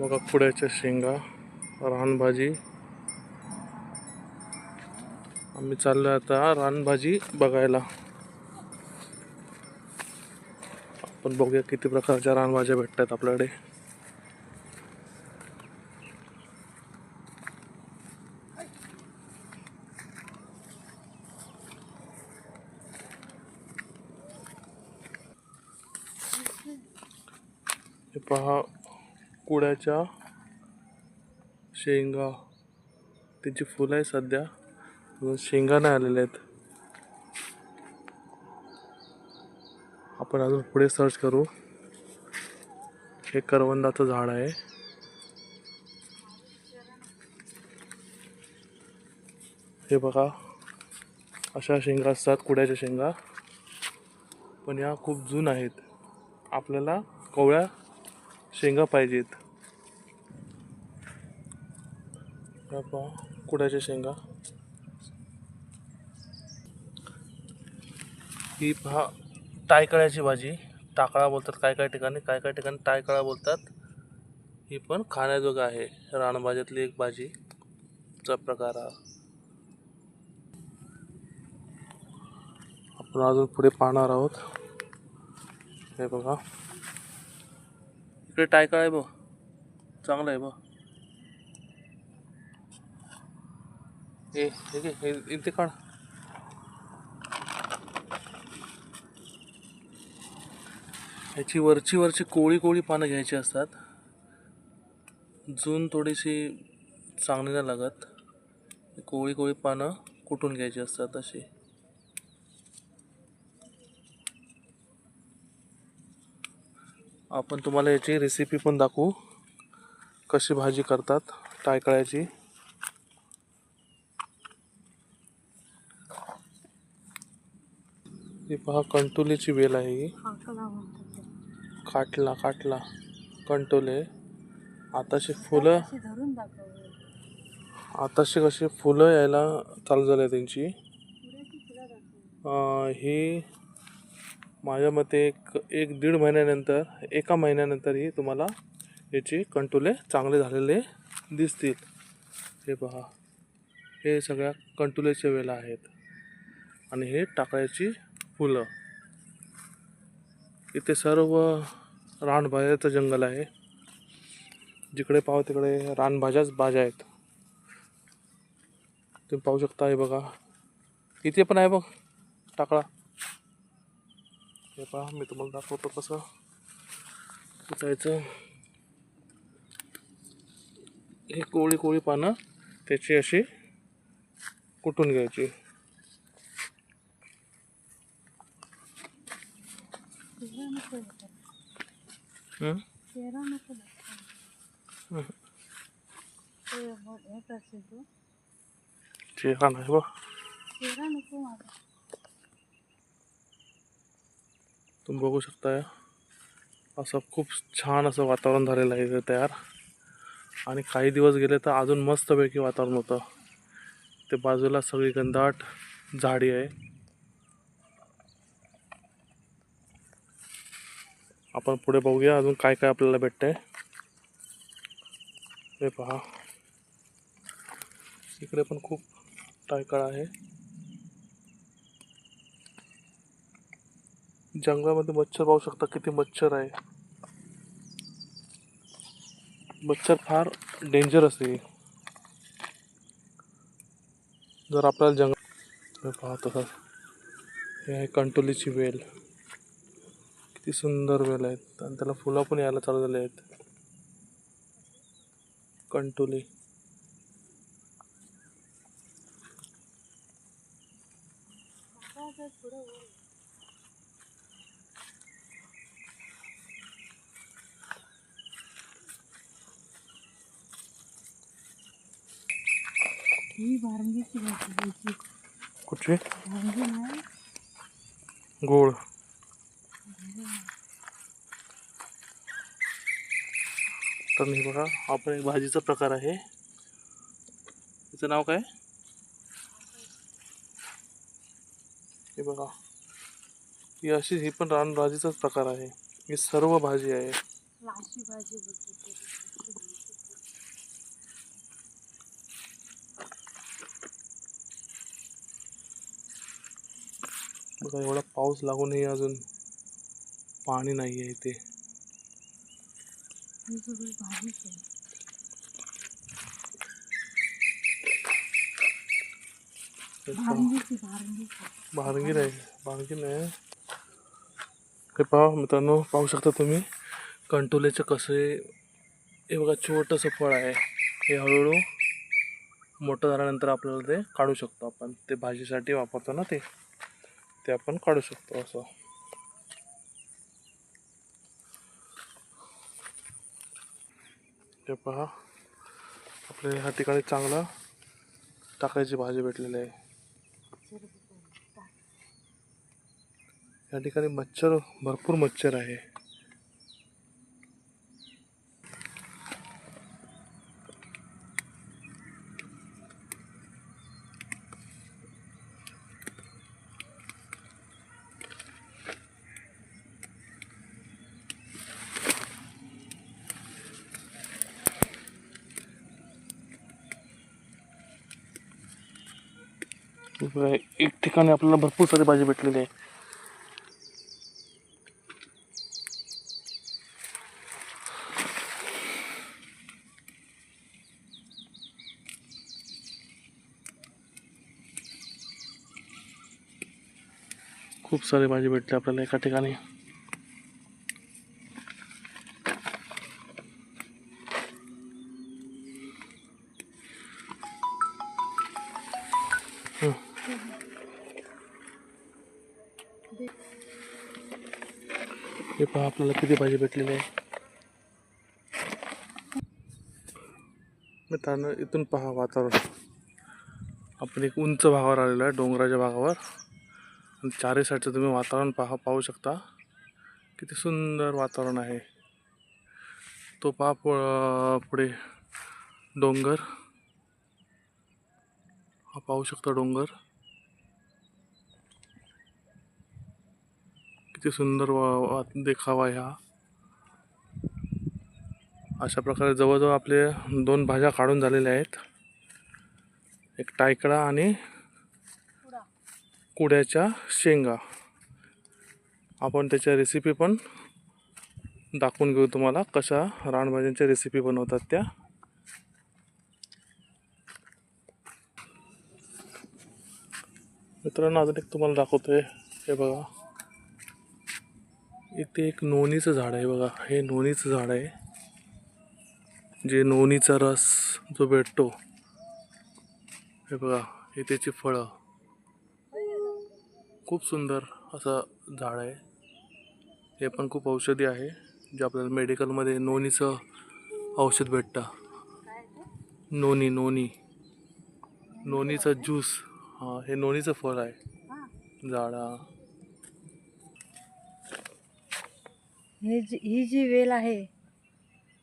बघा कुड्याच्या शेंगा रानभाजी. आम्ही चाललो आता रानभाजी बघायला. आपण बघूया किती प्रकारच्या रानभाज्या भेटतात आपल्याकडे. हे पहा कुड्याच्या शेंगा. त्याची फुलं आहे सध्या. अजून शेंगा नाही आलेल्या आहेत. आपण अजून पुढे सर्च करू. हे करवंदाचं झाड आहे. हे बघा. अशा शेंगा असतात कुड्याच्या शेंगा. पण या खूप जून आहेत. आपल्याला कवळ्या शेंगा पाहिजेत. कुडाच्या पहा कुड्याच्या शेंगा. ही पहा टायकळ्याची भाजी. टाकळा बोलतात काय काय ठिकाणी? काय काय ठिकाणी टायकळा बोलतात? ही पण खाण्याजोगं आहे. रानभाज्यातली एक भाजीचा प्रकार हा. आपण अजून पुढे पाहणार आहोत. हे बघा. इकडे टायकळा आहे बघ. चांगलं आहे बघ. ए हे इथे काढ. ह्याची वरची वरची कोळी कोळी पानं घ्यायची असतात. जून थोडीशी चांगली नाही लागत. कोळी कोळी पानं कुटून घ्यायची असतात अशी. आपण तुम्हाला याची रेसिपी पण दाखवू. कशी भाजी करतात टायकळ्याची ही पहा कंटोलीची वेल आहे ही. काटला काटला कंटोले. आताशी फुलं. आताशी कशी फुलं यायला चालू झाली त्यांची. ही माझ्या मते एक एक दीड महिन्यानंतर एका महिन्यानंतरही तुम्हाला याची कंटुले चांगले झालेले दिसतील. हे पहा. हे सगळ्या कंटोलेच्या वेला आहेत. आणि हे टाकळ्याची फुलं. इथे सर्व रानभाज्याचं जंगल आहे. जिकडे पाहू तिकडे रानभाज्याच भाज्या आहेत. तुम्ही पाहू शकता हे बघा. इथे पण आहे बघ टाकळा. हे पहा मी तुम्हाला दाखवतो कसं कुचायचं. हे कोळी कोळी पानं त्याची अशी कुटून घ्यायची? चेहरा नको दाखवायला. हं? चेहरा नको दाखवायला. ते मग हे करशील तू चेहरा नाही बघ चेहरा नको माझा तुम्ही बघू शकता असं खूप छान असं वातावरण झालेलं आहे इथे तयार. आणि काही दिवस गेले तर अजून मस्तपैकी वातावरण होतं. ते बाजूला सगळी गंधाट झाडी आहे. आपण पुढे बघूया अजून काय काय आपल्याला भेटतंय. हे पहा. इकडे पण खूप टायकाळ आहे. जंगलामध्ये मच्छर पाहू शकता किती मच्छर आहे. मच्छर फार डेंजर असते जर आपल्याला जंगल पाहत असाल हे आहे कंटोलीची वेल. किती सुंदर वेल आहेत. आणि त्याला फुलं पण यायला चालू झाले आहेत. कंटोली. ही भारंगीची भाजी द्यायची कुठे भारंगी नाही गोळ. तर हे बघा आपण एक भाजीचा प्रकार आहे. त्याचं नाव काय? हे बघा. ही अशी ही पण रानभाजीचाच प्रकार आहे. ही सर्व भाजी आहे. लाशी भाजी बघा एवढा पाऊस लागूनही अजून पाणी नाही आहे इथे. भारंगीर आहे भाजीच आहे हे पहा. नाही हे मित्रांनो पाहू शकता तुम्ही कंटोलेचं कसं हे बघा छोटंसं फळ आहे. हे हळूहळू मोठं झाल्यानंतर आपल्याला ते काढू शकतो आपण. ते भाजीसाठी वापरतो ना ते. ते आपण काढू शकतो असं. हे पहा. आपल्या ह्या ठिकाणी चांगला टाकायची भाजी भेटलेली आहे. या ठिकाणी मच्छर भरपूर मच्छर आहे. एक ठिकाणी आपल्याला भरपूर सारी भाजी भेटलेली आहे. खूप सारी भाजी भेटली आपल्याला एका ठिकाणी. हे पहा आपल्याला किती भाजी भेटलेली आहे. मित्रांनो इथून पहा वातावरण. आपण एक उंच भागावर आलेलो आहे डोंगराच्या भागावर. आणि चारही साईडचं तुम्ही वातावरण पहा पाहू शकता. किती सुंदर वातावरण आहे. तो पहा प- पुढे डोंगर. हा पाहू शकता डोंगर. किती सुंदर वा वा- देखावा ह्या. अशा प्रकारे जवळजवळ आपले दोन भाज्या काढून झालेल्या आहेत. एक टायकडा आणि कुड्याच्या शेंगा. आपण त्याच्या रेसिपी पण दाखवून घेऊ तुम्हाला कशा रानभाज्यांच्या रेसिपी बनवतात त्या. मित्रांनो अजून एक तुम्हाला दाखवतोय. हे बघा. इथे एक नोनीचं झाड आहे बघा. हे नोनीचं झाड आहे. जे नोनीचा रस जो भेटतो. हे बघा हे त्याची फळं. खूप सुंदर असं झाड आहे. हे पण खूप औषधी आहे जे आपल्याला मेडिकलमध्ये नोनीचं औषध भेटतं. नोनी नोनी नोनीचा ज्यूस. हां हे नोनीचं फळ आहे. झाड. हे जी ही जी वेल आहे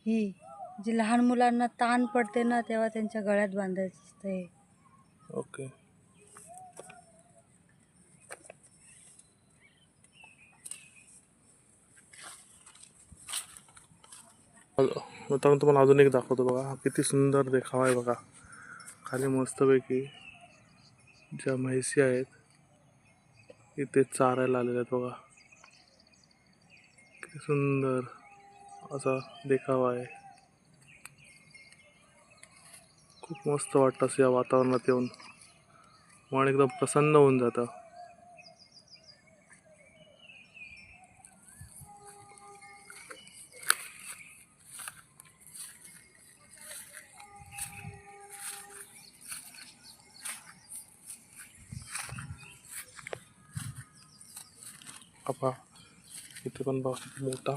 ही जी लहान मुलांना ताण पडते ना तेव्हा त्यांच्या गळ्यात बांधायचं असतं हे. ओके. मित्रांनो तुम्हाला अजून एक दाखवतो बघा. हा किती सुंदर देखावा आहे बघा. खाली मस्तपैकी ज्या म्हैसी आहेत इथे चारायला आलेल्या आहेत बघा. किती सुंदर असा देखावा आहे. खूप मस्त वाटतं असं या वातावरणात येऊन. मन एकदम प्रसन्न होऊन जातं. आपा इथे पण बघा किती मोठा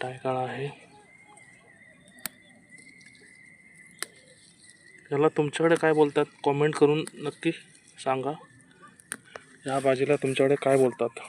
टायकाळा आहे. याला तुमच्याकडे काय बोलतात? कॉमेंट करून नक्की सांगा. या भाजीला तुमच्याकडे काय बोलतात?